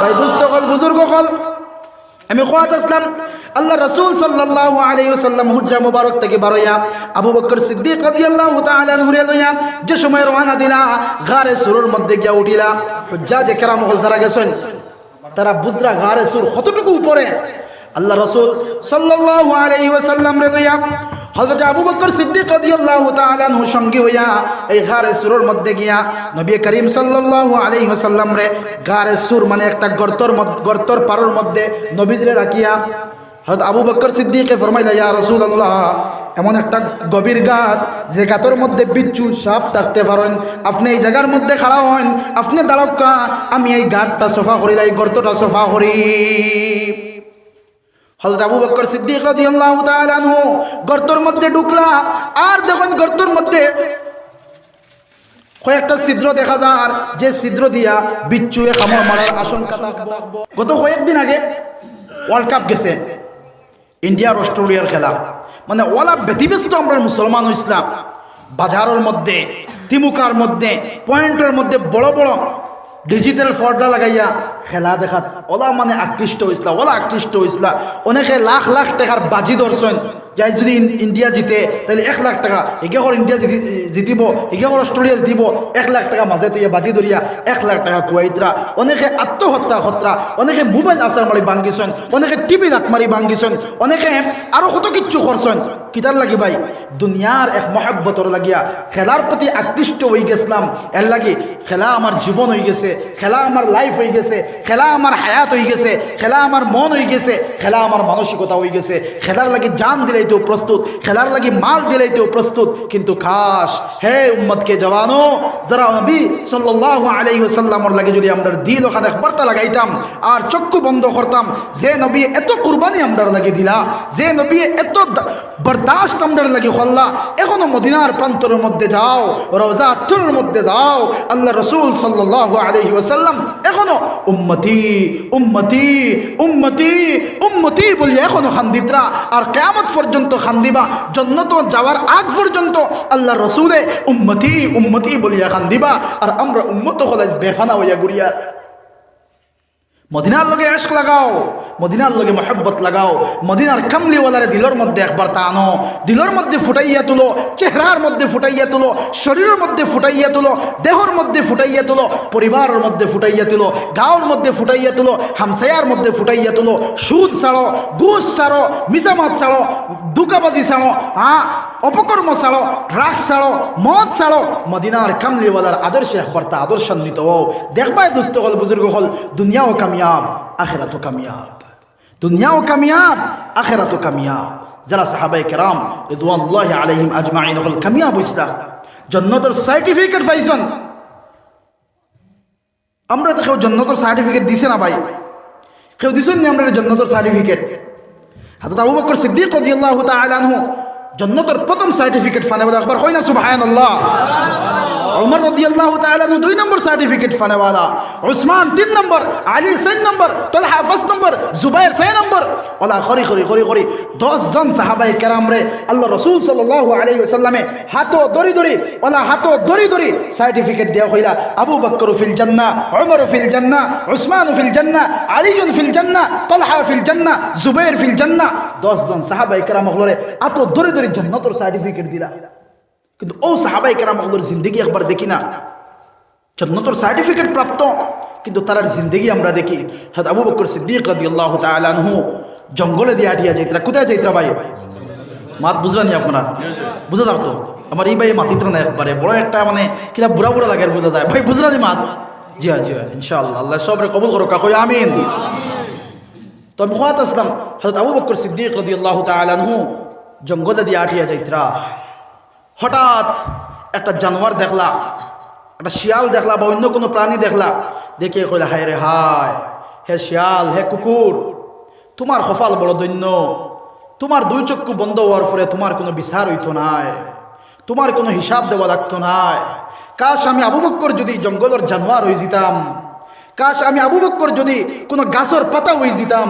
ভাই দুস্থ হল বুজুর্গ হল আমি খোয়াত আসলাম। আল্লাহ রসুল সাল্লাল্লাহু আলাইহি ওয়াসাল্লাম হুজরা মুবারক থেকে বারইয়া আবু বকর সিদ্দিক রাদিয়াল্লাহু তাআলা নুরে লইয়া যে সময় রওনা দিলা গারে সুরের মধ্যে গিয়া উঠিলা হুজ্জাজে কেরাম হল যারা গেছেন, তারা বুজরা গারে সুর কতটুকু উপরে? আল্লাহ রসুল সাল্লাল্লাহু আলাইহি ওয়াসাল্লাম রে লইয়া হযরত আবু বকর সিদ্দিক রাদিয়াল্লাহু তাআলা আনহু সঙ্গে হইয়া এই গারে সুরের মধ্যে গিয়া নবী করিম সাল্লাল্লাহু আলাইহি ওয়াসাল্লাম রে গারে সুর মানে একটা গর্তর গর্তর পারোর মধ্যে নবীজরে রাখিয়া হযরত আবু বকর সিদ্দিকে ফরমাইলা, ইয়া রাসূলুল্লাহ, এমন একটা গভীর গাত যে গাতের মধ্যে বিচ্ছু সাপ থাকতে পারেন। আপনি এই জায়গার মধ্যে খাড়া হন। আপনি দাঁড়কা আমি এই গাতটা সফা করি, এই গর্তটা সফা করি। আনহু গর্তর মধ্যে আর গর্তর মধ্যে কয়েকটা ছিদ্র দেখা যে ছিদ্র দিয়া বিচ্ছুয়ে মারার গত কয়েকদিন আগে ওয়ার্ল্ড কাপ গেছে অস্ট্রেলিয়ার খেলা। মানে ওলা ব্যতিব্যস্ত আমরা মুসলমান ইসলাম। বাজারের মধ্যে, তিমুকার মধ্যে, পয়েন্টের মধ্যে বড় বড় ডিজিটাল পর্দা লাগাইয়া খেলা দেখাত। ওলা মানে আকৃষ্ট হয়েছিল ওলা আকৃষ্ট হয়েছিল অনেকে লাখ লাখ টাকার বাজি ধরছেন। যাই যদি ইন্ডিয়া জিতে, তাহলে এক লাখ টাকা এগিয়ে ইন্ডিয়া জিতি- জিতিব এগিয়ে অস্ট্রেলিয়া জিতিব, এক লাখ টাকা মাঝে তুই বাজি ধরিয়া এক লাখ টাকা কুয়াইতরা অনেকে আত্মহত্যা হত্যা অনেকে মোবাইল আসার মারি ভাঙ্গিছেন অনেকে টিভি রাত মারি ভাঙ্গিছেন অনেকে আরও কত কিচ্ছু করছেন কিতার লাগি ভাই দুনিয়ার এক মহাব্বতর লাগিয়া খেলার প্রতি আকৃষ্ট হয়ে গেছিলাম এর লাগি খেলা আমার জীবন হয়ে গেছে, খেলা আমার লাইফ হয়ে গেছে, খেলা আমার হায়াত হয়ে গেছে, খেলা আমার মন হয়ে গেছে, খেলা আমার মানসিকতা হয়ে গেছে খেলার লাগি জান দিলাইতেও প্রস্তুত, খেলার লাগি মাল দিলাইতেও প্রস্তুত। কিন্তু খাস, হে উম্মতকে জওয়ানো, যারা নবী সাল্লাল্লাহু আলাইহি ওয়াসাল্লামর লাগে যদি আমরা দিল ওখানে বার্তা লাগাইতাম, আর চক্ষু বন্ধ করতাম, যে নবী এত কুরবানি আমরা লাগে দিলা, যে নবী এত বরদাস্ত আমরা লাগে হল্লা এখনও মদিনার প্রান্তরের মধ্যে যাও রওজা আত্তরের মধ্যে যাও আল্লাহ রসুল সাল্লাল্লাহু আলাইহি ওয়াসাল্লাম এখনও উম্মতি উম্মতি উম্মতি উম্মতি বলি এখনও খান্দিতরা, আর কেয়ামত পর্যন্ত খান্দিবা জন্নত যাওয়ার আগ পর্যন্ত আল্লাহ রসুলে, উম্মতি উম্মতি বলিয়া খান্দিবা আর আমরা উম্মত হলে বেফানা হইয়া গুড়িয়া মদিনার লগে আশক লাগাও, মদিনার লগে মহব্বত লাগাও, মদিনার কামলিওয়ালারে দিলর মধ্যে একবার টানো, দিলর মধ্যে ফুটাইয়া তুলো, চেহারার মধ্যে ফুটাইয়া তুলো, শরীরের মধ্যে ফুটাইয়া তুলো, দেহর মধ্যে ফুটাইয়া তুলো, পরিবারের মধ্যে ফুটাইয়া তুলো, গাঁওর মধ্যে ফুটাইয়া তুলো, হামসায়ার মধ্যে ফুটাইয়া তুলো, সুদ ছাড়ো, ঘুষ ছাড়ো মিসামাত ছাড়ো, দুকাবাজি ছাড়ো হ্যাঁ অপকর্ম ছাড়ো ড্রাগস ছাড়ো মদ ছাড়ো মদিনার কামলিওয়ালার আদর্শে একবারটা আদর্শান্বিত দেখবাই দুস্থ হল বুজুর্গ হল, দুনিয়াও কামিয়াব আখেরাতও কামিয়াব। দুনিয়াও কামিয়াব আখেরাতও কামিয়াব। যারা সাহাবাই কেরাম রিদওয়ানুল্লাহ আলাইহিম আজমাইন হল, কামিয়াব ইসলাম জন্নতর সার্টিফিকেট পাইছেন। আমরা তো কেউ জন্নতর সার্টিফিকেট দিছে না ভাই? কেউ দিছেন নি আমরা জন্নতর সার্টিফিকেট হাজরত আবু বকর সিদ্দিক রাদিয়াল্লাহু তাআলা আনহু জন্নতর প্রথম সার্টিফিকেট ফানে বলে একবার হয় না সুবহানাল্লাহ। উমর রাদিয়াল্লাহু তাআলা দুই নম্বর সার্টিফিকেট ফানে वाला উসমান তিন নম্বর, আলী চার নম্বর, তালহা পাঁচ নম্বর, জুবাইর ছয় নম্বর। ওলা খরি খরি খরি খরি, দশ জন সাহাবাই কেরাম রে আল্লাহ রসুল সাল্লাল্লাহু আলাইহি ওয়াসাল্লামে হাতো দরি দরি ওলা হাতো দরি দরি সার্টিফিকেট দেওয়া হইলা। আবু বকর ফিল জান্নাহ, উমর ফিল জান্নাহ, উসমান ফিল জান্নাহ, আলী ফিল জান্নাহ, তালহা ফিল জান্নাহ, জুবাইর ফিল জান্নাহ। দশ জন সাহাবাই কেরাম হলরে আতো দরি দরি জান্নাতের সার্টিফিকেট দিলা। কিন্তু ও সাহাবাই কেরাম হলর জিন্দগি একবার দেখি না। জন্নতর সার্টিফিকেট প্রাপ্ত, কিন্তু তার জিন্দগি আমরা দেখি। হাত আবু বকর সিদ্দিক রাদিয়াল্লাহু তাআলা আনহু জঙ্গলে দিয়ে আটিয়া যাইতরা, কোথায় যাইতরা ভাই? মাত বুঝলেন নি আপনারা? বুঝা যার তো? আমার এই ভাই মাতিত্র না একবারে। বড় একটা মানে কিনা বুড়া বুড়া লাগে বোঝা যায়। ভাই, বুঝলেন নি মাত? জি হ্যাঁ জি হ্যাঁ ইনশাআল্লাহ। আল্লাহ সবরে কবুল করো কাকো, আমিন। তো আমি খোয়াত আসলাম। হজরত আবু বকর সিদ্দিক রাদিয়াল্লাহু তাআলা আনহু জঙ্গলে দিয়ে আটিয়া যাইতরা। হঠাৎ একটা জানোয়ার দেখলা, একটা শিয়াল দেখলা বা অন্য কোনো প্রাণী দেখলা, দেখে কইলা, হায় রে হায়, হে শিয়াল, হে কুকুর, তোমার কপাল বড় দৈন্য, তোমার দুই চক্ষু বন্ধ হওয়ার পরে তোমার কোনো বিচার হইতো নাই, তোমার কোনো হিসাব দেওয়া লাগতো নাই, কাশ আমি আবু বক্কর যদি জঙ্গলের জানোয়ার হয়ে যেতাম, কাশ আমি আবু বক্কর যদি কোনো গাছের পাতা হয়ে যেতাম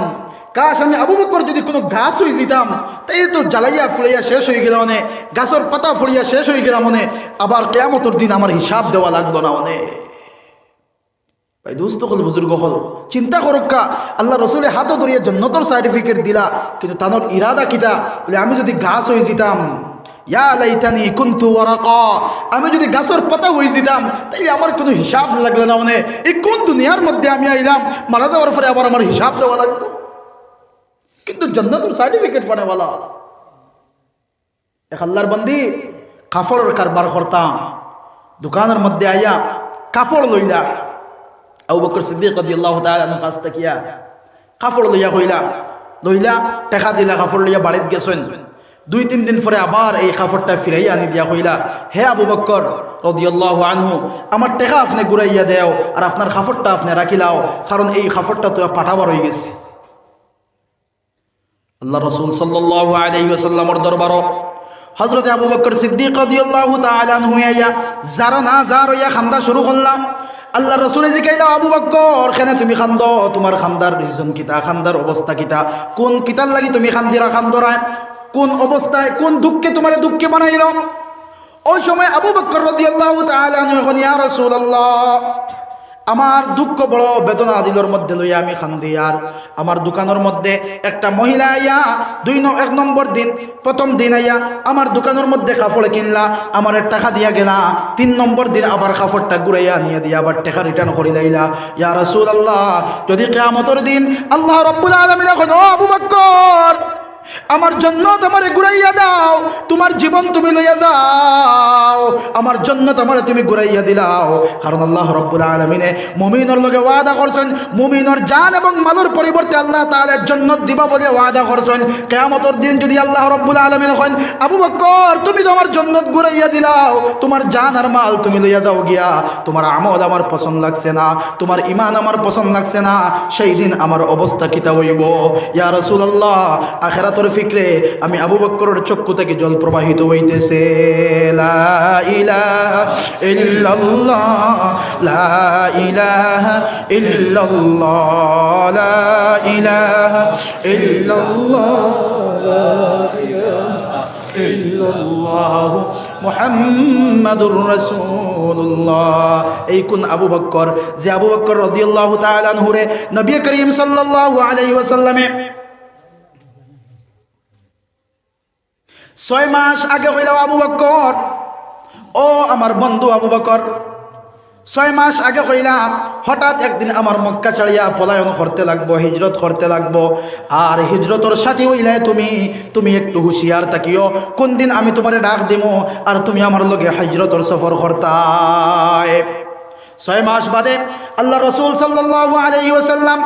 কাশ আমি আবু যদি কোনো গাছ হয়ে যেতাম তাই তো জ্বালাইয়া ফুলাইয়া শেষ হয়ে গেল মানে গাছের পাতা ফুলিয়া শেষ হয়ে গেলাম মানে আবার কেয়ামতর দিন আমার হিসাব দেওয়া লাগল না মানে ভাই দোস্ত হল, বুজুর্গ হল, চিন্তা করক্কা আল্লাহ রসুলে হাতও ধরিয়ে জন্নতর সার্টিফিকেট দিলা, কিন্তু তানোর ইরাদা কিতা? বলে আমি যদি গাছ হয়ে যেতাম আমি যদি গাছের পাতা হয়ে যেতাম তাইলে আমার কোনো হিসাব লাগল না মানে এই কোন দুনিয়ার মধ্যে আমি আইলাম, মারা যাওয়ার পরে আবার আমার হিসাব দেওয়া লাগতো কিন্তু জন্নতর সার্টিফিকেট পানেওয়ালা এক আল্লাহর বন্দি কাপড়ের কারবার করতাম, দোকানের মধ্যে আইয়া কাপড় লইলা। আবু বকর সিদ্দিক রাদিয়াল্লাহু তাআলা আনহু কাছ তাকিয়া কাপড় লইয়া কইলা, লইলা টাকা দিলা, কাপড় লইয়া বাড়িত গেছেন। দুই তিন দিন পরে আবার এই কাপড়টা ফিরাইয়া আনি দিয়া কইলা, হে আবু বকর রাদিয়াল্লাহু আনহু, আমার টেকা আপনি ঘুরাইয়া দেও, আর আপনার কাপড়টা আপনি রাখিলাও, কারণ এই কাপড়টা তোরা পাঠাবার হয়ে গেছে। আল্লাহ রসুল সাল্লাল্লাহু আলাইহি ওয়াসাল্লামর দরবারও হযরত আবু বকর সিদ্দিক রাদিয়াল্লাহু তাআলা আনহু ইয়া যারা না যার ইয়া খান্দা শুরু করলাম, আল্লাহ রসুলে জিকাইলা আবু বকর খেনে তুমি খান্দ? তোমার খান্দার রিজন কিতা? খান্দার অবস্থা কিতা? কোন কিতার লাগি তুমি খান্দিরা খান্দরায়? কোন অবস্থায়, কোন দুঃখে তোমার দুঃখে বানাইল? ওই সময় আবু বকর রাদিয়াল্লাহু তাআলা আনহু এখন, ইয়া রাসূলুল্লাহ আমার দুঃখ, বড় বেদনা দিলর মধ্যে লইয়া আমি খান্দি। আর আমার দোকানের মধ্যে একটা মহিলা আইয়া দুই এক নম্বর দিন, প্রথম দিন আইয়া আমার দোকানের মধ্যে কাপড় কিনলা, আমার টাকা দিয়া গেলা। তিন নম্বর দিন আবার কাপড়টা ঘুরাইয়া নিয়ে দিয়া, আবার টাকা রিটার্ন করে দিলা ইয়া রাসূল আল্লাহ যদি কেয়ামতর দিন আল্লাহ রব্বুল আলামিন এখন আবু বকর আমার জন্য তোমারে ঘুরাইয়া দাও, তোমার জীবন তুমি লইয়া যাও। আমার জন্য তোমারে তুমি ঘুরাইয়া দিলাও। কারণ আল্লাহ রব্বুল আলমিনে মুমিনের লগে ওয়াদা করছেন, মুমিনের জান এবং মালুর পরিবর্তে আল্লাহ তাহলে জন্নত দিবা বলে ওয়াদা করছেন। কেয়ামতর দিন যদি আল্লাহ রব্বুল আলমিন এখন আবু বকর তুমি তোমার জন্নত ঘুরাইয়া দিলাও, তোমার জান আর মাল তুমি লইয়া যাও গিয়া, তোমার আমল আমার পছন্দ লাগছে না, তোমার ইমান আমার পছন্দ লাগছে না, সেই দিন আমার অবস্থা কিতা হইব? ইয়া রাসূলুল্লাহ আখেরাতর ফিকরে আমি আবু বক্করের চক্ষু থেকে জল প্রবাহিত হইতেছে। লা লা লা এই কোন আবু যে আবু বক্কর রাদিয়াল্লাহু তাআলা নবী করিম সাল্লাল্লাহু আলাইহি ওয়াসাল্লামে ছয় মাস আগে হইল আবু বকর ও আমার বন্ধু আবু বকর ছয় মাস আগে হইলাম হঠাৎ একদিন আমার মক্কা ছাড়িয়া পলায়ন করতে লাগবো, হিজরত করতে লাগবো। আর হিজরতর সাথী হইলে তুমি তুমি একটু হুঁশিয়ার তাকিও কোন দিন আমি তোমারে ডাক দিমো আর তুমি আমার লগে হিজরতর সফর করতায় ছয় মাস বাদে আল্লাহ রসুল সাল্লাল্লাহু আলাইহি ওয়াসাল্লাম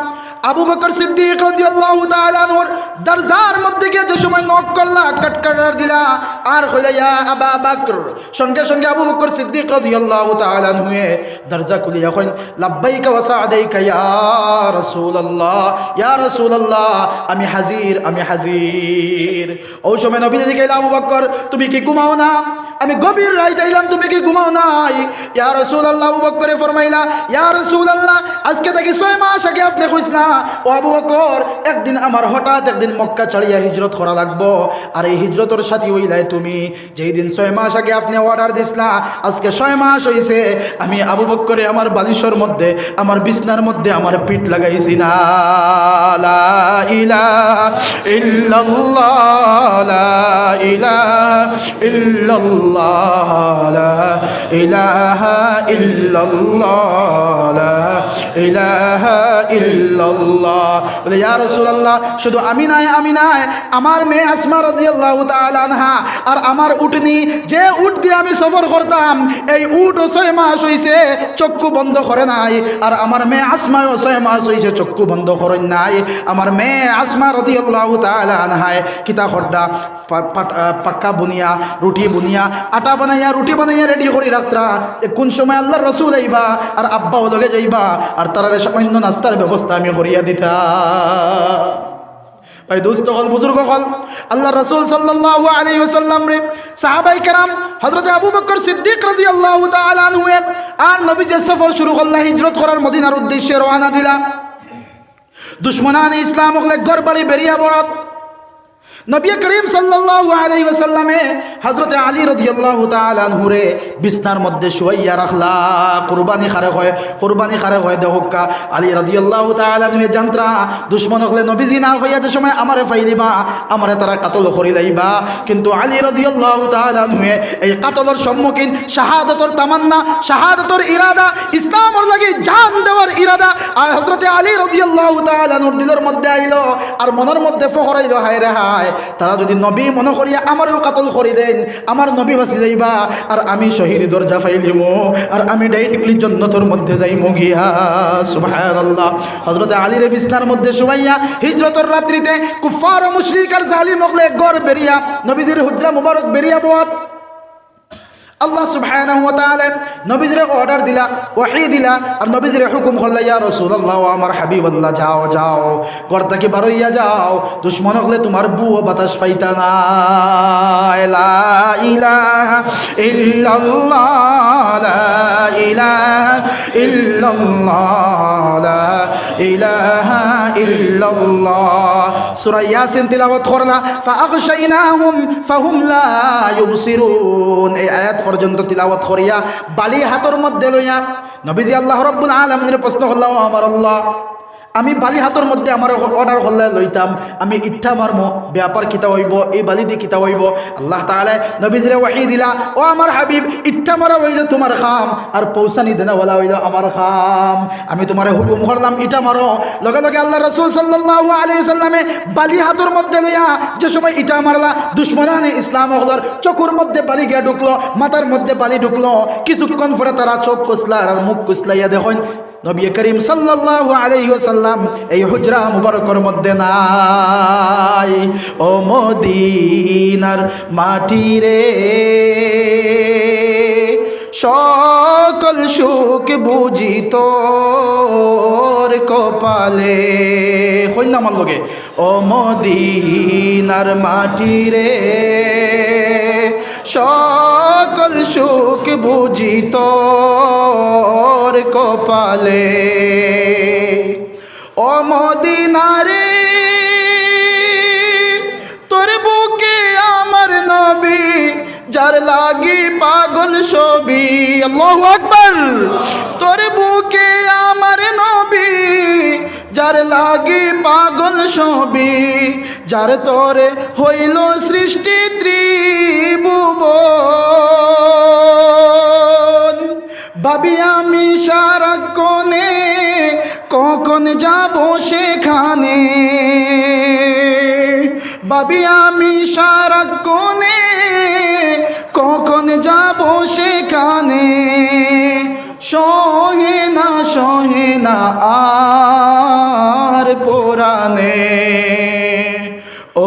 আবু বকর সিদ্দিক রাদিয়াল্লাহু তাআলা আনহুর দরজার মধ্যে গিয়ে যে সময় নক করলা কটকটার দিলা, আর কইলা ইয়া আবা বকর। সঙ্গে সঙ্গে আবু বকর সিদ্দিক রাদিয়াল্লাহু তাআলা আনহু দরজা খুলিয়া কইন, লাব্বাইকা ওয়া সাআদাইকা ইয়া রাসূলুল্লাহ ইয়া রাসূলুল্লাহ, আমি হাজির আমি হাজির। ওই সময় নবী জি কইলা আবু বকর, তুমি কি ঘুমাও না? আমি গভীর রাইতে আইলাম, তুমি কি ঘুমাও নাই? ইয়া রাসূলুল্লাহ, আবু বকরে ফরমাইলা, ইয়া রাসূলুল্লাহ, আজকে থেকে ছয় মাস আগে আপনি কইসলা আবু বকর, একদিন আমার হঠাৎ একদিন মক্কা ছাড়িয়া হিজরত করা লাগবো। আর এই হিজরতের সাথী হইলাই তুমি। যেই দিন ছয় মাস আগে আপনি অর্ডার দিসলা আজকে ছয় মাস হইছে, আমি আবু বকরে আমার বালিশর মধ্যে, আমার বিছনার মধ্যে আমার পিঠ লাগাইছি। না ইলাহা ইল্লাল্লাহ ইলাহা ইল্লাল্লাহ। ইলাহা বলে, ইয়া রাসূলুল্লাহ, শুধু আমি নাই আমি নাই। আমার মেয়ে আসমা রাদিয়াল্লাহু তাআলা আনহা আর আমার উটনি যে উট দিয়ে আমি সফর করতাম, এই উট ছয় মাস হইছে, চক্ষু বন্ধ করে নাই। আর আমার মেয়ে আসমাও ছয় মাস হইছে, চক্ষু বন্ধ করেন নাই। আমার মেয়ে আসমা রাদিয়াল্লাহু তাআলা আনহায় কিতা খড্ডা, পা- পাট- পাক্কা বুনিয়া, রুটি বুনিয়া, আটা বানাইয়া, রুটি বানাইয়া রেডি করে রাখতা এ কোন সময় আল্লাহর রসুল আইবা, আর আব্বাও লগে যাইবা, আর তারারে সামান্য নাস্তার ব্যবস্থা আমি করিয়া দিতা। ভাই দোস্ত হল, বুজুর্গ হল। আল্লাহ রসুল সাল্লাহ আলী ওসাল্লাম রে, সাহাবাই কেরাম হজরত আবু বকর সিদ্দিক রাজি আল্লাহ তালুয়ে আর নবী যে সফর শুরু করলা হিজরত করার মদিনার উদ্দেশ্যে রওনা দিলা। দুশ্মনান ইসলাম হলে গড় বেরিয়া বড়ত নবী করিম সাল্লাল্লাহু আলাইহি ওয়াসাল্লামে হযরত আলী রাদিয়াল্লাহু তাআলা আনহুরে বিছনার মধ্যে শুয়াইয়া রাখলা। কুরবানি খারে হয়, কুরবানি খারে হয় দেহকা আলী রাদিয়াল্লাহু তাআলা আনহু জানত্রা দুশমন হলে নবীজি না হইয়া যে সময় আমারে ফাইলিবা আমারে তারা কাতল করি লাইবা। কিন্তু আলী রাদিয়াল্লাহু তাআলা আনহু এই কাতলের সম্মুখীন শাহাদাতর তামান্না, শাহাদাতর ইরাদা, ইসলামর লাগি জান দেওয়ার ইরাদা আর হযরত আলী রাদিয়াল্লাহু তাআলা আনহুর দিলের মধ্যে আইলো আর মনের মধ্যে ফখরাইলো হায় রে হায়। তারা যদি নবী মনে করিয়া আমারও কাতল করি দেন, আমার নবী বাঁচি যাইবা, আর আমি শহীদ দরজা ফাইলিম আর আমি ডাইরেক্টলি জন্নতর মধ্যে যাইম গিয়া। সুবহানাল্লাহ। হজরত আলীর বিছনার মধ্যে শুয়াইয়া হিজরতর রাত্রিতে কুফার মুশরিক আর জালিম গড় বেরিয়া, নবীজির হুজরা মুবারক বেরিয়া বোয়াত আল্লাহ সুবহানাহু ওয়া নবীজিরে অর্ডার দিলা ওহী দিলা, আর নবীজিরে হুকুম করলা, ইয়া রাসূলুল্লাহ আমার হাবিবাল্লাহ, যাও যাও ঘর থেকে বারইয়া যাও, দুশমন হলে তোমার বুও বাতাস পাইতা না লা ইলাহা ইল্লাল্লাহ। সূরা ইয়াসিন তিলাওয়াত করলা ফাআগশাইনাহুম, ফাহুম লা ইউবসিরুন। এই আয়াত পর্যন্ত তিলাওয়াত করিয়া বালি হাতর মধ্যে লইয়া নবীজি আল্লাহ রব্বুল আলামিনের প্রশ্ন করলাম আমার আল্লাহ আমি বালি হাতর মধ্যে আমার অর্ডার করলে লইতাম। আমি ইচ্ছা মারমো, ব্যাপার কিতা হইব, এই বালি দিয়ে কিতা হইব? আল্লাহ তাহলে নবীজরে ওয়াহি দিলা, ও আমার হাবিব ইচ্ছা মারা হইলে তোমার খাম, আর পৌঁছানি বলা হইল আমার খাম। আমি তোমার হুকুম করলাম ইটা মারো। লগে লগে আল্লাহ রসুল সাল্লাল্লাহু আলাইহি সাল্লামে বালি হাতর মধ্যে লইয়া যে সময় ইটা মারলা, দুশ্মনানে ইসলাম হলর চকুর মধ্যে বালি গিয়া ঢুকলো, মাথার মধ্যে বালি ঢুকলো। কিছুক্ষণ পরে তারা চোখ কুসলা আর মুখ কুসলাইয়া দেখুন নবী করিম সাল্লাল্লাহু আলাইহি ওয়াসাল্লাম এই হুজরা মুবারকর মধ্যে নাই। ও মদিনার মাটি রে, সকল সুখ বুঝি তোর কপালে। কই না আমার লগে। ও মদিনার মাটি রে সকল সুখ বুঝি তোর কপালে। ও মদিনারে, তোর বুকে আমার নবী, যার লাগি পাগল ছবি, আল্লাহু আকবার। তোর বুকে আমার নবী, যার লাগি পাগল ছবি, যার তোরে হইল সৃষ্টি ত্রিভুবন ভাবি আমি সারা কোনে কখন যাব সেখানে? ভাবি আমি সারা কোনে কখন যাব সেখানে? সহে না সহে না আর পোরানে ও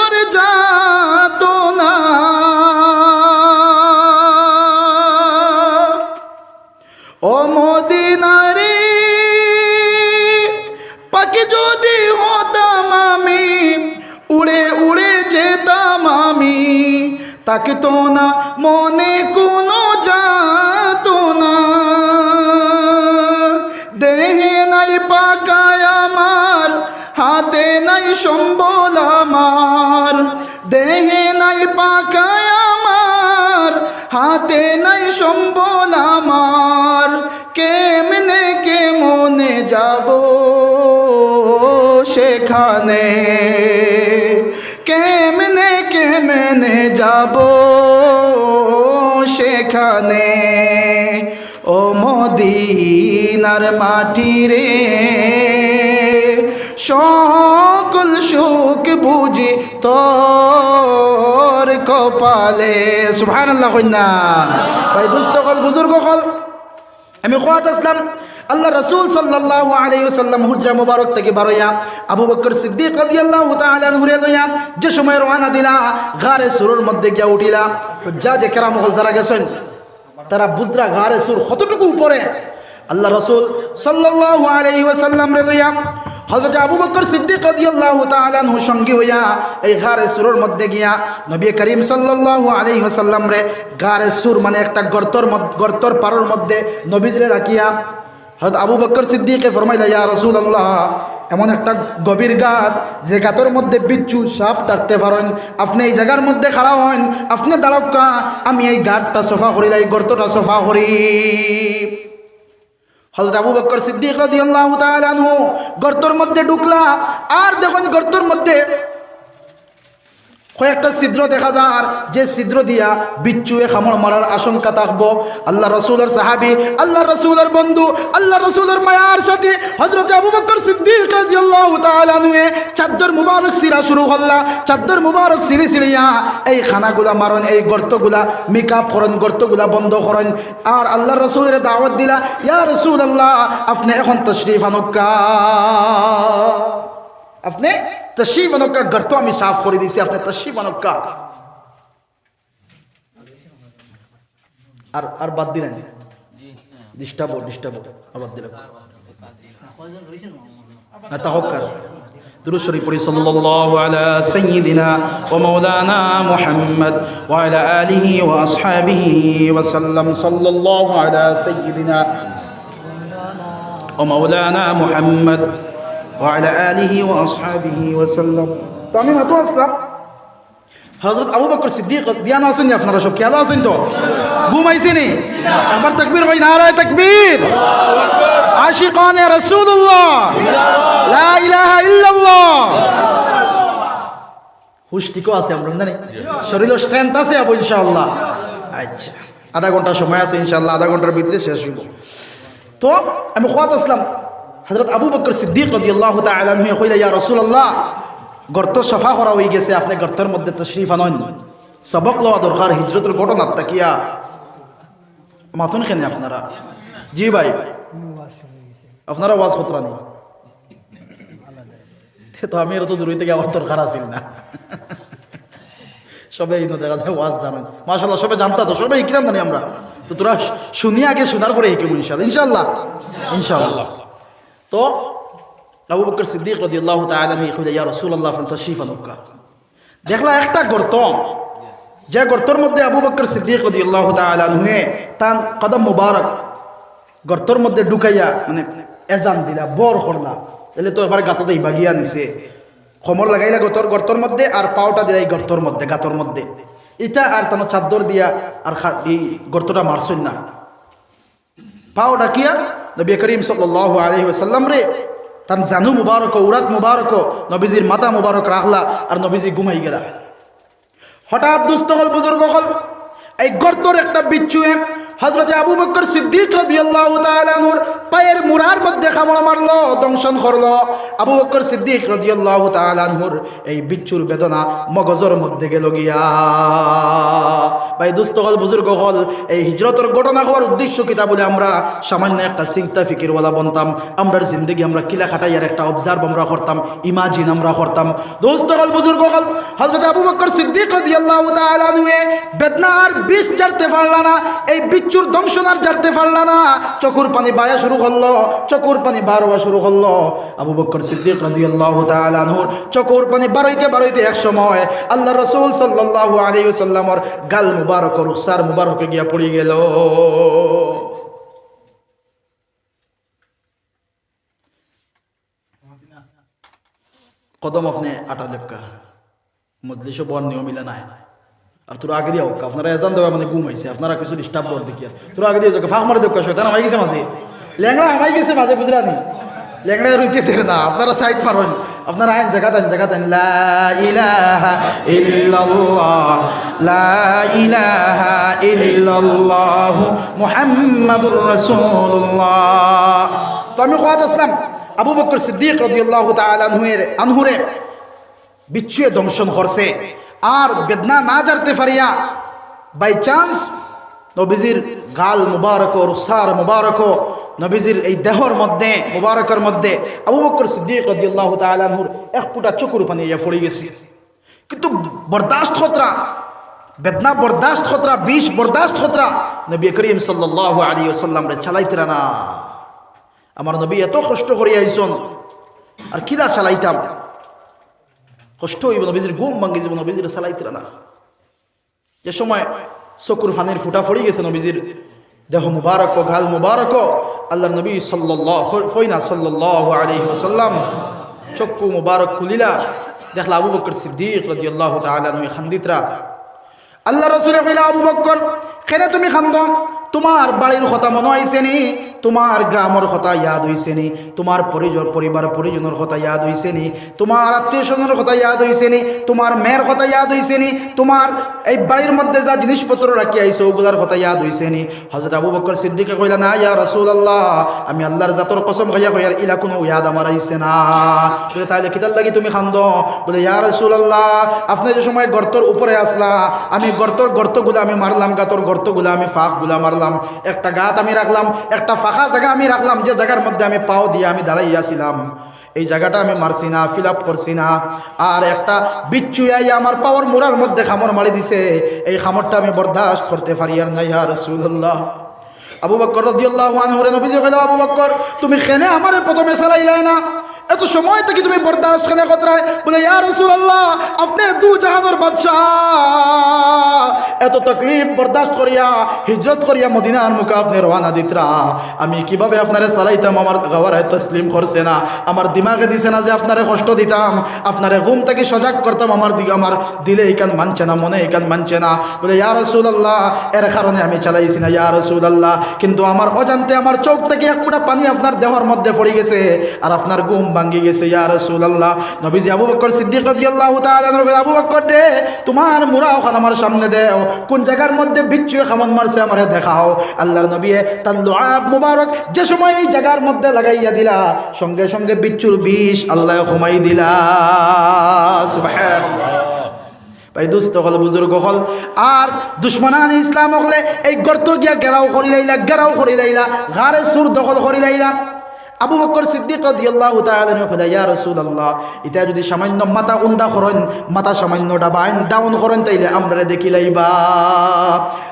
তাকে তো না, মনে কোনো যাত না। দেহে নাই পাকায় আমার, হাতে নাই সম্বল আমার। দেহে নাই পাকায় আমার, হাতে নাই সম্বল আমার। কেমনে কে মনে যাব সেখানে? যাব সেখানে। ও মদিনার মাটি রে সকল সুখ বুঝি তোর কপালে। সুবহানাল্লাহ কন্যা ভাই দুস্থ কল বুজুর্গ কল আমি খোয়াত আসলাম। আল্লাহ রসুল সাল্লাল্লাহু আলাইহি ওয়াসাল্লাম হুজরা মুবারক থেকে বারইয়া আবু বকর সিদ্দিক রাদিয়াল্লাহু যে সময় রওনা দিলা গারে সুরের মধ্যে গিয়া উঠিলা। যে কেরাম যারা গেছেন, তারা বুজরা গারে সুর কতটুকু উপরে? আল্লাহ রসুল সাল্লাল্লাহু আলাইহি ওয়াসাল্লাম রে লইয়া হযরত আবু বকর সিদ্দিক রাদিয়াল্লাহু তাআলা সঙ্গী হইয়া এই গারে সুরের মধ্যে গিয়া নবী করিম সাল্লাল্লাহু আলাইহি ওয়াসাল্লাম রে গারে সুর মানে একটা গর্তর গর্তর পারর মধ্যে নবীজরে রাখিয়া হয়তো আবু বকর সিদ্দিকে ফরমাইলা, ইয়া রসুল আল্লাহ এমন একটা গভীর গাত যে গাতের মধ্যে বিচ্ছু সাপ থাকতে পারেন। আপনি এই জায়গার মধ্যে খাড়া হন। আপনি দাঁড়কা আমি এই গাতটা সফা করি, এই গর্তটা সফা করি। হজরত আবু বকর সিদ্দিক তাআলা আনহু গর্তর মধ্যে ঢুকলা, আর দেখুন গর্তর মধ্যে কয়েকটা ছিদ্র দেখা যার যে ছিদ্র দিয়া বিচ্ছুয়ে খামড় মারার আশঙ্কা থাকব। আল্লাহ রসুলের সাহাবি, আল্লাহ রসুলের বন্ধু, আল্লাহ রসুলের মায়ার সাথে হজরত আবু বকর সিদ্দিক রাদিয়াল্লাহু তাআলা মুবারক সিরা শুরু করলা। চাদর মুবারক সিরি সিরিয়া, এই খানাগুলা মারন এই গর্তগুলা মেকআপ করন গর্তগুলা বন্ধ করন আর আল্লাহ রসুলের দাওয়াত দিলা, ইয়া রসুল আল্লাহ আপনি এখন তশরিফ আনুকা আপনি তশিফ অনক্কা গর্ত আমি সাফ করে দিয়েছি আপনি তশিফ অনক্কা আর আর বাদ দিলেন ডিস্টার্ব ডিস্টার্ব আর বাদ দিলেন তাহকার درود شريف صلى الله على سيدنا ومولانا محمد وعلى آله وأصحابه وسلم صلى الله على سيدنا ومولانا محمد আলিহি ও আসহাবিহি ওয়াসাল্লাম তো আমি মাতো আসলাম। হজরত আবু বকর সিদ্দিক দিয়ানো আসেন নি আপনারা সব? খেয়াল আসেন তো? ঘুম আইসে নি আমার তকবীর ভাই, নারায় তকবীর। আশিকান রাসূলুল্লাহ। লা ইলাহা ইল্লাল্লাহ। হুষ্টিকও আছে, আমরা জানি। শরীরের স্ট্রেংথ আছে আবু ইনশাল্লাহ আচ্ছা আধা ঘণ্টা সময় আছে ইনশাল্লাহ আধা ঘণ্টার ভিতরে শেষ হইব। তো আমি খোয়াত আসলাম। হজরত আবু বকর সিদ্দিক রদি আল্লাহ তালু কইলা, ইয়া রসুল্লাহ গর্ত সফা করা হয়ে গেছে, আপনি গর্তের মধ্যে তো শরীফ আনন। সবক লওয়া দরকার, হিজরতের ঘটনা তাকিয়া মাথুন খেনে আপনারা? জি ভাই। আপনারা ওয়াজ কতরা নেই তো আমি এর তো দূরই থেকে আমার দরকার আছিল না। সবাই দেখা যায় ওয়াজ জানেন। মাশাল্লাহ সবাই জানতা তো, সবাই কিরাম জানি আমরা। তো তোরা শুনিয়ে আগে, শোনার পরে ইনশাল্লাহ ইনশাল্লাহ ইনশাল্লাহ তো আবু বকর সিদ্দিক রাদিয়াল্লাহু তাআলা মি কইলা ইয়া রাসূলুল্লাহ ফান তাশরিফান উকা দেখলা একটা গর্ত, যে গর্তর মধ্যে আবু বকর সিদ্দিক রাদিয়াল্লাহু তাআলা নুয়ে তান কদম মুবারক গর্তর মধ্যে ঢুকাইয়া মানে এজান দিলা, বর করলা। এলে তো এবার গাততে বাগিয়া নিছে খমর লাগাইলা গতর গর্তর মধ্যে আর পাওটা দিলা এই গর্তর মধ্যে, গাতর মধ্যে। এটা আর তানো চাদর দিয়া আর এই গর্তটা মারছই না। পাও ডাকিয়া নবী করিম সাল আলহি আসাল্লাম রে, তার জানু মুবারক, উরাত মুবারক, নবীজির মাতা মুবারক রাখলা আর নবীজি ঘুমাই গেলা। হঠাৎ দুস্থ হল, বুজুর্গ হল, এই গর্তর একটা বিচ্ছুয়ে হজরতে আবু বকর সিদ্দিক রাদিয়াল্লাহু তাআলা আনহুর পায়ের মুড়ার মধ্যে কামড় মারলো, দংশন করল। আবু বকর সিদ্দিক রাদিয়াল্লাহু তাআলা আনহুর এই বিচ্ছুর বেদনা মগজের মধ্যে গেল গিয়া। ভাই দুস্থ হল, বুজুর্গ হল, এই হিজরতের ঘটনা হওয়ার উদ্দেশ্য কিতা বলে আমরা সামান্য একটা চিন্তা ফিকিরওয়ালা বনতাম। আমরা জিন্দগি আমরা কিলা খাটাইয়ার একটা অবজার্ভ আমরা করতাম ইমাজিন আমরা করতাম। দোস্ত হল, বুজুর্গ হল হজরত আবু বকর সিদ্দিক রাদিয়াল্লাহু তাআলা বেদনা আর বিষ জারতে পারলা না। এই বিচ্ছুর দংশন আর জারতে পারলা না। চকুর পানি বায়া শুরু করল, চকুর পানি বার হওয়া শুরু করল। আবু বকর সিদ্দিক রাদিয়াল্লাহু তাআলা আনহুর চকুর পানি বারইতে বারইতে এক সময় আল্লাহ রাসূল সাল্লাল্লাহু আলাইহি ওয়াসাল্লামর গাল মুবারক রুখসার মুবারকে গিয়া পড়ে গেল। কদম আপনি আটা দেবকা মজলিস বর নিয়ম মিলে নাই। আর তোর আগে দিয়ে হোক আপনারা এজান দেওয়া মানে ঘুম হয়েছে আপনারা কিছু ডিস্টার্ব করে দেখি তোর আগে দিয়ে ফাঁক মারে দেবকা শয়তান আমাই গেছে মাঝে। ল্যাংড়া আমাই গেছে মাঝে বুঝরা নি? ল্যাংড়া রইতে দেবে না, আপনারা সাইড মারুন আপনারা আইন, জায়গা দেন জায়গা দেন। লা লা ইলাহা ইল্লাল্লাহ মুহাম্মাদুর রাসূলুল্লাহ। তো আমি খোয়াত আসলাম, আবু বকর সিদ্দিক রাদিয়াল্লাহু তাআলা আনহুয়ের আনহুরে বিচ্ছুয়ে দংশন করছে। আর বেদনা না জানতে পারিয়া বাই চান্স নবীজির গাল মুবারক, রুসার মুবারক, নবীজির এই দেহর মধ্যে, মুবারকের মধ্যে আবু বকর সিদ্দিক রাদিয়াল্লাহু আনহুর এক ফুটা চকুর পানি পড়ে গেছে। কিন্তু বরদাস্ত খতরা, বেদনা বরদাস্ত খতরা, বিষ বরদাস্ত খতরা নবী করিম সাল্লাল্লাহু আলাইহি ওয়াসাল্লাম রে চালাইতরা না আমার নবী এত কষ্ট করিয়া আইসন আর কিরা চালাইতাম? কষ্ট হইব নবীজির ঘুম ভাঙ্গি যাব নবীজির চালাইতরা না যে সময় চকুর ফানির ফুটা ফড়ি গেছে নবীজির, দেহ মুবারক গাল মুবারক আল্লাহ নবী সাল্লাহ সাল্লাহ আলাইহি ওয়াসাল্লাম, চক্ষু মুবারক খুলিলা, দেখলা আবু বকর সিদ্দিক রাদিয়াল্লাহু তাআলা নবী খান্দিতরা। আল্লাহ রসুলে আবু বকর, কেন তুমি খান্দ? তোমার বাড়ির কথা মনে হয়েছে নি? তোমার গ্রামের কথা ইয়াদ হয়েছে নি, তোমার পরিজন পরিবার পরিজনের কথা ইয়াদ হয়েছে নি, তোমার আত্মীয় স্বজনের কথা ইয়াদ হয়েছে নি, তোমার মেয়ের কথা ইয়াদ হয়েছে নি, তোমার এই বাড়ির মধ্যে যা জিনিসপত্র রাখি আইসো ওগুলার কথা ইয়াদ হয়েছে নি। হজরত আবু বকর সিদ্দিকে কইলা, না ইয়া রসুল আল্লাহ আমি আল্লাহর জাতর কসম খাইয়া কইয়ার ইলা কোনো ইয়াদ আমার আইছে না। বলে তাহলে কিতার লাগি তুমি খান্দ? বলে, ইয়া রসুল আল্লাহ আপনি যে সময় গর্তর উপরে আসলা, আমি গর্তর গর্তগুলো আমি মারলাম, গাতর গর্তগুলো আমি ফাঁকগুলো মারলাম। একটা গাত আমি রাখলাম, একটা ফাঁকা জায়গা আমি রাখলাম, যে জায়গার মধ্যে আমি পাও দিয়ে আমি দাঁড়াইয়াছিলাম। এই জায়গাটা আমি মারছি না ফিল আপ করছি না। আর একটা বিচ্ছু আমার পাওয়ার মোড়ার মধ্যে খামর মারি দিছে। এই খামরটা আমি বরদাস্ত করতে পারি আর নাই ইয়া রসুল্লাহ আবু বকর রাদিয়াল্লাহু আনহু রে নবী কইলা, আবু বক্কর তুমি কেনে আমারে প্রথমে সালাইলাই না। এত সময় থেকে তুমি বরদাস্ত কেনে কতরায়? বলে, ইয়া রাসূলুল্লাহ, আপনি দু জাহানের বাদশাহ। এত তকলিফ বরদাস্ত করিয়া হিজরত করিয়া মদিনার মুখে আপনি রওনা দিতরা। আমি কীভাবে আপনারে সালাইতাম আমার গাওয়ারায় তসলিম করছে না। আমার দিমাগে দিছে না যে আপনারে কষ্ট দিতাম। আপনারে ঘুম থেকে সজাগ করতাম। আমার দিকে আমার দিলে এখান মানছে না মনে এখান মানছে না। বলে ইয়া রাসূলুল্লাহ এর কারণে আমি চালাইছি না ইয়া রাসূলুল্লাহ। কিন্তু আমার অজান্তে আমার চোখ থেকে এক ফুটা পানি আপনার দেহর মধ্যে পড়ে গেছে। আর আপনার ঘুম ভাঙ্গি গেছে ইয়া রাসূলুল্লাহ। নবীজি আবু বকর সিদ্দিক আনহু বলে, আবু বকর দে তোমার মুরা ওখানে আমার সামনে দেও। কোন জায়গার মধ্যে বিচ্ছু খামন মারছে আমারে দেখাও আল্লাহর নবী তার লোহাব মুবারক যে সময় এই জায়গার মধ্যে লাগাইয়া দিলা, সঙ্গে সঙ্গে বিচ্ছুর বিষ আল্লাহ কমাই দিলা। ভাই, দুস্থ হল, বুজুর্গ হল। আর দুশ্মনান ইসলাম হলে এই গর্ত গিয়া গেরাও করি লাইলা গেরাও করি লাইলা ঘাড়ে সুর দখল করি লাইলা আবু বকর সিদ্দিক রাদিয়াল্লাহু এটা যদি সামান্য মাথা উন্দা করেন, মাথা সামান্য ডাবাইন, ডাউন করেন, তাইলে আমরা দেখি লাইবা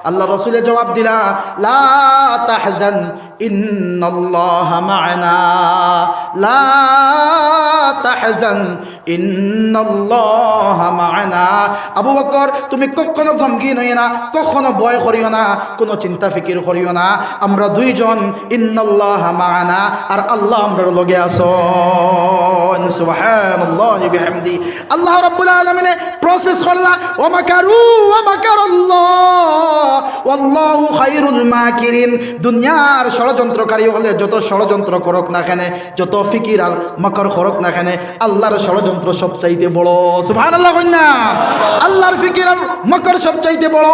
আল্লাহ রসুলের জবাব দিলা, লা ইন্নাল্লাহা মা'ানা, লা তাহজান, ইন্নাল্লাহা মা'ানা। আবু বকর, তুমি কখনো গমগিন হইও না, কখনো ভয় করিও না, কোনো চিন্তা ফিকির করিও না। আমরা দুইজন, ইন্নাল্লাহা মা'ানা, আর আল্লাহ আমরা লগে আসন সুবহানাল্লাহি বিহামদি। আল্লাহ রাব্বুল আলামিন প্রসেস করলা ওয়া মাকারু ওয়া মাকারাল্লাহ ওয়াল্লাহু খায়রুল মাকিরিন। দুনিয়ার ষড়যন্ত্রকারী হলে যত ষড়যন্ত্র করক না কেনে, যত ফিকির আর মকর করক না কেনে, আল্লাহর ষড়যন্ত্র সবচাইতে বড়। সুভান আল্লাহ কন্যা আল্লাহর ফিকির আর মকর সবচাইতে বড়,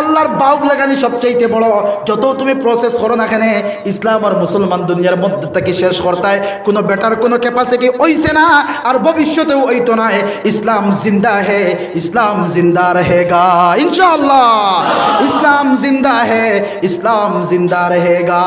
আল্লাহর বাউক লাগানি সবচাইতে বড়। যত তুমি প্রসেস করো না কেনে, ইসলাম আর মুসলমান দুনিয়ার মধ্যে তাকে শেষ করতায়, কোনো বেটার কোনো ক্যাপাসিটি ওইছে না, আর ভবিষ্যতেও ওই তো নাই ইসলাম জিন্দা হে, ইসলাম জিন্দা রহে গা। ইনশাল্লাহ ইসলাম জিন্দা হে, ইসলাম জিন্দা রহে গা।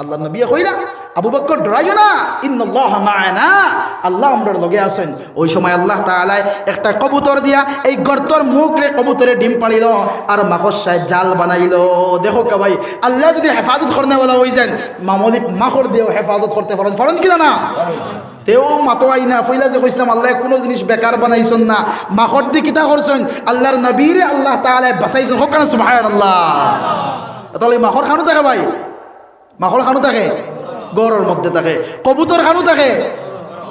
আল্লাহ নবী কইলা আবু বকর ডরাইও না। ইন্নাল্লাহ মা'ানা। আল্লাহ আমরার লগে আছেন। ওই সময় আল্লাহ তাআলা একটা কবুতর দিয়া এই গর্তর মুখ রে কবুতরে ডিম পাড়িল আর মাকড়সায় জাল বানাইল। দেখো কা ভাই, আল্লাহ যদি হেফাজত করনে বলা হই যান মামলি মাকড় দিয়েও হেফাজত করতে পারেন। পারেন কিনা না? তেও মাতোয়াই না ফইলা যে কইছিলাম, আল্লাহ কোনো জিনিস বেকার বানাইছন না। মাকড় দি কিতা করছেন? আল্লাহর নবীরে আল্লাহ তাআলা বাঁচাইছেন। হোক না, সুবহানাল্লাহ। তাহলে মাকড় খানো থাকে ভাই? মাখল খানো থাকে গড়ের মধ্যে থাকে কবুতর খানো থাকে।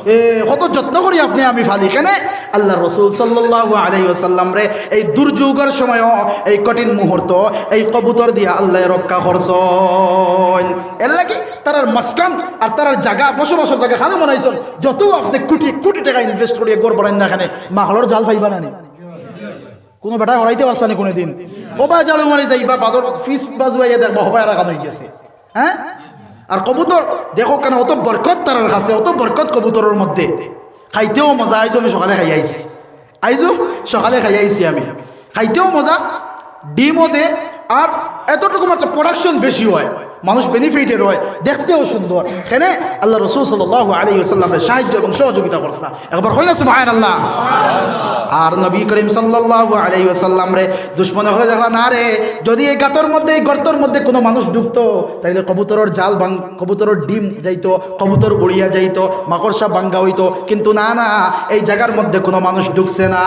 এ, কত যত্ন করি আপনি আমি ফালি কেনে? আল্লাহ রসুল সাল্লাহ আলাইসাল্লাম রে এই দুর্যোগের সময় এই কঠিন মুহূর্ত এই কবুতর দিয়া আল্লাহ রক্ষা করছেন এর লাগে তার মাসকান আর তার জায়গা বসবাসের জায়গা খানো বানাইছেন যত আপনি কোটি কোটি টাকা ইনভেস্ট করিয়ে গড় বানাই না এখানে মাখলর জাল পাইবা নি? কোনো বেটা হরাইতে পারছে না কোনো দিন ও বা জালু মারি যাইবা বাদর ফিস বাজুয়াইয়া দেখবা হবাই রাখা হয়ে গেছে। হ্যাঁ? আর কবুতর, দেখো কেন অত বরকত তার কাছে, অত বরকত কবুতরের মধ্যে। খাইতেও মজা, আইজো আমি সকালে খাই আইছি আইজো সকালে খাই আইছি আমি। খাইতেও মজা ডিমও দে, আর এতটুকু মাত্র প্রোডাকশন বেশি হয়, মানুষ বেনিফিটেড হয়, দেখতেও সুন্দর। এখানে আল্লাহ রসুল সাল্লাহ আলী সাল্লামের সাহায্য এবং সহযোগিতা করছে। একবার হইনা সুবাহান আল্লাহ আর নবী করিম আলাইহি ওয়াসাল্লাম রে, দুশ্মনে হয়ে দেখলা না রে, যদি এই গাতর মধ্যে, এই গর্তর মধ্যে কোনো মানুষ ডুবতো, তাইলে কবুতরের জাল ভাঙ, কবুতরের ডিম যাইতো, কবুতর উড়িয়া যাইতো, মাকড়সা ভাঙ্গা হইতো। কিন্তু না না, এই জায়গার মধ্যে কোনো মানুষ ডুবছে না।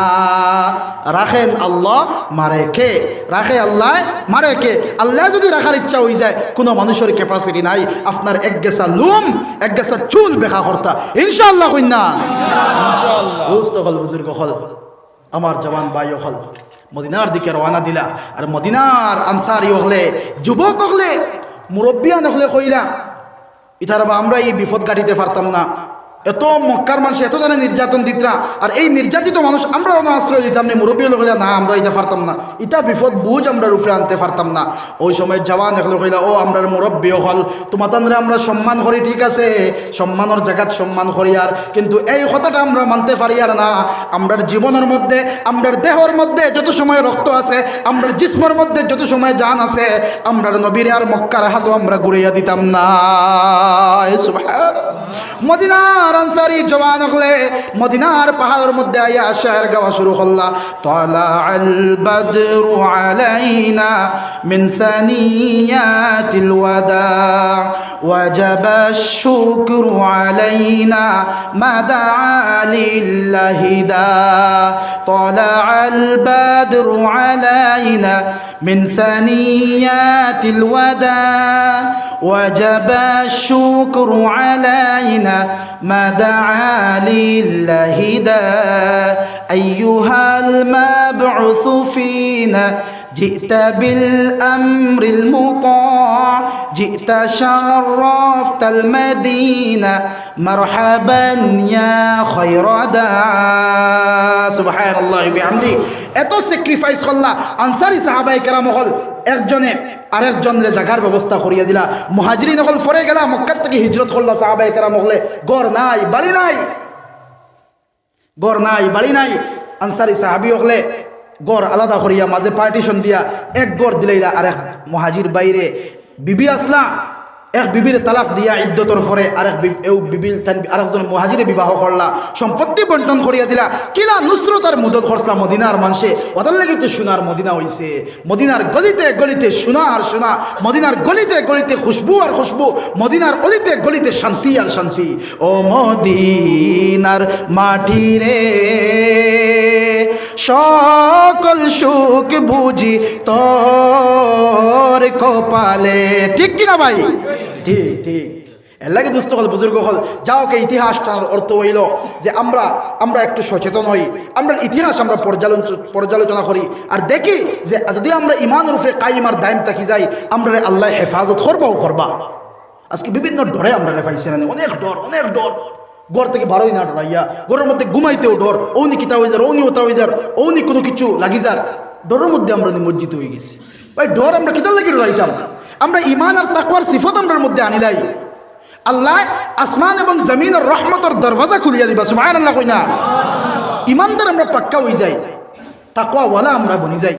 রাখেন আল্লাহ, মারে কে? রাখে আল্লাহ, মারে কে? আল্লাহ যদি রাখার ইচ্ছা হয়ে যায় কোনো মানুষের ক্যাপাসিটি নাই। আপনার এক গেছা লুম এক গেছা চুল বেখা কর্তা। না বুঝতে হল বুজুর্গ হল আমার জওয়ান ভাই হল মদিনার দিকে রওনা দিলা। আর মদিনার আনসারি হলে যুবক হলে মুরব্বিয়ান হলে কইলা ইতার বা আমরা এই বিপদ কাটিতে পারতাম না। এত মক্কার মানুষ, এত জানে নির্যাতন দিতরা। আর এই নির্যাতিত মানুষ আমরা অন্য আশ্রয় দিতাম না। মুরব্বী লোক না, আমরা এটা পারতাম না। ইটা বিপদ বুঝ, আমরা রূপে আনতে পারতাম না। ওই সময় জওয়ান এখন কইলা ও, আমরা মুরব্বী হল। তোমাদের আমরা সম্মান করি, ঠিক আছে? সম্মানের জায়গাত সম্মান করি আর। কিন্তু এই কথাটা আমরা মানতে পারি আর না। আমরার জীবনের মধ্যে, আমরার দেহর মধ্যে যত সময় রক্ত আছে, আমরার জিসমর মধ্যে যত সময় জান আছে, আমরার নবীর আর মক্কার হাতও আমরা ঘুরাইয়া দিতাম না। মদিনার আনসারি জওয়ান হলে মদিনার পাহাড়ের মধ্যে আইয়া শায়ের গাওয়া শুরু করলা তলা আল বদরু আলাইনা মিন সানিয়াতিল ওয়াদা وجب الشكر علينا ما دعا لله دا طلع البدر علينا من سنيات الوداع وجب الشكر علينا ما دعا لله دا. أيها المبعوث فينا جئت بالأمر المطاع جئت شرفت المدينة مرحبا يا خير داع سبحان الله بحمده এত স্যাক্রিফাইস করলা আনসারি সাহাবাই কেরাম হল একজনে আরেকজনের জাগার ব্যবস্থা করিয়া দিলা মহাজিরিন হল ফরে গেলা মক্কার থেকে হিজরত করলা সাহাবাই কেরাম হলে গড় নাই বাড়ি নাই গড় নাই বাড়ি নাই আনসারি সাহাবি হলে গড় আলাদা করিয়া, মাঝে পার্টিশন দিয়া এক গড় দিলাইলা আর এক মহাজির বাইরে। বিবি আসলা, এক বিবির তালাক দিয়া ইদ্যতর পরে আরেক বিবির আরেকজন মহাজিরে বিবাহ করলা। সম্পত্তি বন্টন করিয়া দিলা। কিলা নুসরত আর মুদত করছলা মদিনার মানুষে ওদের লাগি তো সোনার মদিনা হইছে। মদিনার গলিতে গলিতে সোনা আর সোনা, মদিনার গলিতে গলিতে খুশবু আর খুশবু, মদিনার অলিতে গলিতে শান্তি আর শান্তি। ও মদিনার মাটি রে। সকল সুখ বুঝি তোর কপালে। ঠিক কিনা ভাই? ঠিক ঠিক। এর লাগে দুস্থ হল, বুজুর্গ হল। যাও কে, ইতিহাসটার অর্থ হইল যে আমরা আমরা একটু সচেতন হই। আমরা ইতিহাস আমরা পর্যালোচনা করি। আর দেখি যে যদি আমরা ইমান উপরে কাইম আর দায়ম থাকি যাই আমরা আল্লাহ হেফাজত করবাও করবা। আজকে বিভিন্ন ডরে আমরা রেফাইছি অনেক ডর অনেক ডর। ঘর থেকে বারোই না ডরাইয়া ঘরের মধ্যে ঘুমাইতেও ডর। ওনি কিতা হয়ে যার ওনি ওতা হয়ে যার ওনি কোনো কিছু লাগি যার। ডরের মধ্যে আমরা নিমজ্জিত হয়ে গেছি। ভাই, ডর আমরা কিতার লাগি ডরাইতাম? আমরা ইমান আর তাকওয়ার সিফত আমরার মধ্যে আনি আনিলাই আল্লাহ আসমান এবং জমিনের রহমতর দরওয়াজা খুলিয়া দিবা সুমায়ন আল্লাহ কই না ইমানদার আমরা পাক্কা হয়ে যাই। তাকওয়া ওয়ালা আমরা বনি যাই।